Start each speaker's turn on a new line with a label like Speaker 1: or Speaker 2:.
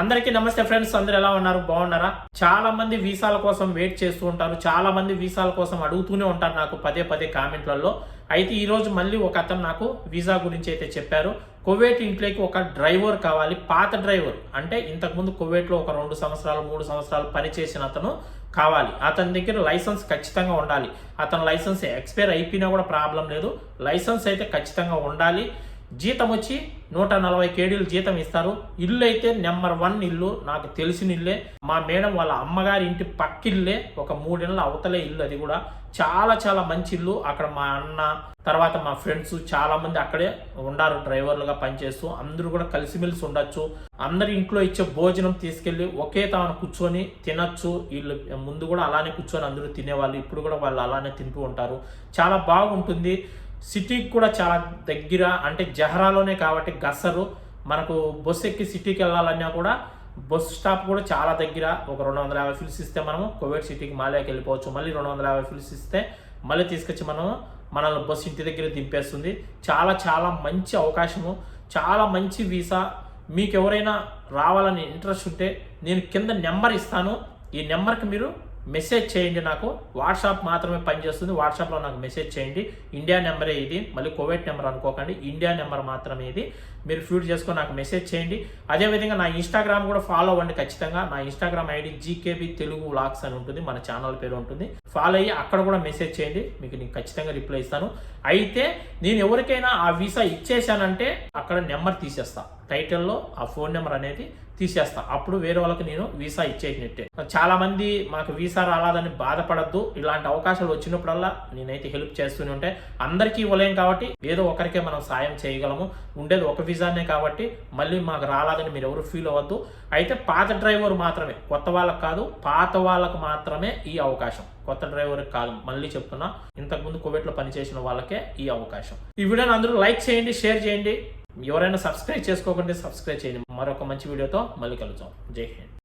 Speaker 1: అందరికీ నమస్తే ఫ్రెండ్స్ అందరు ఎలా ఉన్నారు? బాగున్నారా? చాలా మంది వీసాల కోసం వెయిట్ చేస్తూ ఉంటారు. చాలా మంది వీసాల కోసం అడుగుతూనే ఉంటారు నాకు పదే పదే కామెంట్లలో. అయితే ఈరోజు మళ్ళీ ఒక అతను నాకు వీసా గురించి అయితే చెప్పారు. కువైట్ ఇంట్లోకి ఒక డ్రైవర్ కావాలి. పాత డ్రైవర్ అంటే ఇంతకుముందు కువైట్లో ఒక రెండు సంవత్సరాలు మూడు సంవత్సరాలు పనిచేసిన అతను కావాలి. అతని దగ్గర లైసెన్స్ ఖచ్చితంగా ఉండాలి. అతని లైసెన్స్ ఎక్స్పైర్ అయిపోయినా కూడా ప్రాబ్లం లేదు. లైసెన్స్ అయితే ఖచ్చితంగా ఉండాలి. జీతం వచ్చి నూట నలభై కేడీలు జీతం ఇస్తారు. ఇల్లు అయితే నెంబర్ వన్ ఇల్లు నాకు తెలిసిన ఇల్లే. మా మేడం వాళ్ళ అమ్మగారి ఇంటి పక్కిల్లే. ఒక మూడేళ్ళ అవతలే ఇల్లు అది కూడా. చాలా చాలా మంచి ఇల్లు. అక్కడ మా అన్న తర్వాత మా ఫ్రెండ్స్ చాలా మంది అక్కడే ఉండారు డ్రైవర్లుగా పనిచేస్తూ. అందరూ కూడా కలిసిమెలిసి ఉండొచ్చు. అందరి ఇంట్లో ఇచ్చే భోజనం తీసుకెళ్ళి ఒకే తాను కూర్చొని తినొచ్చు. వీళ్ళు ముందు కూడా అలానే కూర్చొని అందరూ తినేవాళ్ళు. ఇప్పుడు కూడా వాళ్ళు అలానే తింటూ ఉంటారు. చాలా బాగుంటుంది. సిటీకి కూడా చాలా దగ్గర అంటే జహరాలోనే కాబట్టి గసరు. మనకు బస్సు ఎక్కి సిటీకి వెళ్ళాలన్నా కూడా బస్ స్టాప్ కూడా చాలా దగ్గర. ఒక రెండు వందల యాభై ఫిల్స్ ఇస్తే మనము కోవిడ్ సిటీకి మాలేకి వెళ్ళిపోవచ్చు. మళ్ళీ రెండు వందల యాభై ఫిల్స్ ఇస్తే మళ్ళీ తీసుకొచ్చి మనము మనల్ని బస్సు ఇంటి దగ్గర దింపేస్తుంది. చాలా చాలా మంచి అవకాశము. చాలా మంచి వీసా. మీకు ఎవరైనా రావాలని ఇంట్రెస్ట్ ఉంటే నేను కింద నెంబర్ ఇస్తాను. ఈ నెంబర్కి మీరు మెసేజ్ చేయండి నాకు. వాట్సాప్ మాత్రమే పనిచేస్తుంది. వాట్సాప్లో నాకు మెసేజ్ చేయండి. ఇండియా నెంబరే ఇది. మళ్ళీ కోవిడ్ నెంబర్ అనుకోకండి. ఇండియా నెంబర్ మాత్రమే ఇది. మీరు ఫ్యూట్ చేసుకొని నాకు మెసేజ్ చేయండి. అదేవిధంగా నా ఇన్స్టాగ్రామ్ కూడా ఫాలో అవ్వండి ఖచ్చితంగా. నా Instagram ID GKB Telugu vlogs అని ఉంటుంది. మన ఛానల్ పేరు ఉంటుంది. ఫాలో అయ్యి అక్కడ కూడా మెసేజ్ చేయండి. మీకు నేను ఖచ్చితంగా రిప్లై ఇస్తాను. అయితే నేను ఎవరికైనా ఆ వీసా ఇచ్చేసానంటే అక్కడ నెంబర్ తీసేస్తా. టైటిల్లో ఆ ఫోన్ నెంబర్ అనేది తీసేస్తా. అప్పుడు వేరే వాళ్ళకి నేను వీసా ఇచ్చేసినట్టే. చాలా మంది మాకు వీసా రాలేదని బాధపడద్దు. ఇలాంటి అవకాశాలు వచ్చినప్పుడల్లా నేనైతే హెల్ప్ చేస్తూనే ఉంటే అందరికీ ఇవ్వలేం కాబట్టి ఏదో ఒకరికే మనం సాయం చేయగలము. ఉండేది ఒక వీసానే కాబట్టి మళ్ళీ మాకు రాలేదని మీరు ఎవరు ఫీల్ అవ్వద్దు. అయితే పాత డ్రైవర్ మాత్రమే కొత్త వాళ్ళకు కాదు పాత వాళ్ళకు మాత్రమే ఈ అవకాశం. కొత్త డ్రైవర్కి కాదు మళ్ళీ చెప్తున్నా ఇంతకుముందు కోవిడ్లో పనిచేసిన వాళ్ళకే ఈ అవకాశం. ఈ వీడియోని అందరూ లైక్ చేయండి షేర్ చేయండి. ఎవరైనా సబ్స్క్రైబ్ చేసుకోకుండా సబ్స్క్రైబ్ చేయండి. మరొక మంచి వీడియోతో మళ్ళీ కలుద్దాం. జై హింద్.